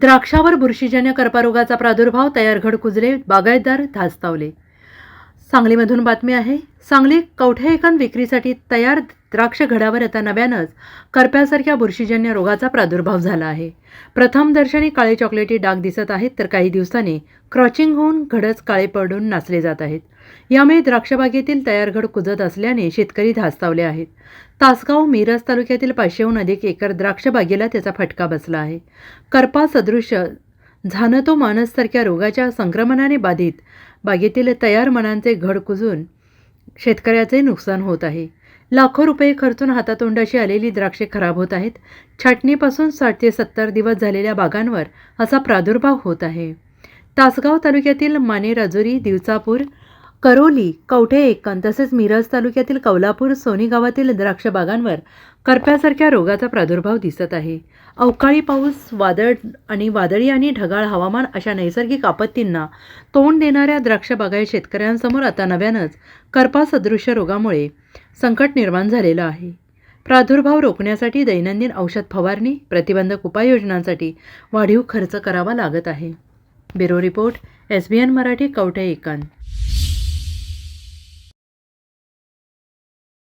द्राक्षावर बुरशीजन्य कर्करोगाचा प्रादुर्भाव तयार घड कुजले बागायतदार धास्तावले. सांगलीमधून बातमी आहे सांगली कवठे एकांत विक्रीसाठी तयार द्राक्ष घडावर आता नव्यानंच करप्यासारख्या बुरशीजन्य रोगाचा प्रादुर्भाव झाला आहे. प्रथम दर्शनी काळे चॉकलेटी डाग दिसत आहेत तर काही दिवसांनी क्रॉचिंग होऊन घडच काळे पडून नाचले जात आहेत. यामुळे द्राक्षबागेतील तयार घड कुजत असल्याने शेतकरी धास्तावले आहेत. तासगाव मिरज तालुक्यातील पाचशेहून अधिक एकर द्राक्षबागेला त्याचा फटका बसला आहे. करपा झानं तो मानससारख्या रोगाच्या संक्रमणाने बाधित. बागेतील तयार मनांचे घड कुजून शेतकऱ्याचे नुकसान होत आहे. लाखो रुपये खर्चून हातातोंडाशी आलेली द्राक्षे खराब होत आहेत. छाटणीपासून साठ ते सत्तर दिवस झालेल्या बागांवर असा प्रादुर्भाव होत आहे. तासगाव तालुक्यातील माने राजुरी दिवसापूर करोली कवठे एकन तसेच मिरज तालुक्यातील कौलापूर सोनी गावातील द्राक्ष बागांवर करप्यासारख्या रोगाचा प्रादुर्भाव दिसत आहे. अवकाळी पाऊस वादळ आणि वादळी आणि ढगाळ हवामान अशा नैसर्गिक आपत्तींना तोंड देणाऱ्या द्राक्ष बागायत शेतकऱ्यांसमोर आता नव्यानंच करपासदृश्य रोगामुळे संकट निर्माण झालेलं आहे. प्रादुर्भाव रोखण्यासाठी दैनंदिन औषध फवारणी प्रतिबंधक उपाययोजनांसाठी वाढीव खर्च करावा लागत आहे. Bureau report S B N Marathi Kavathe Ekand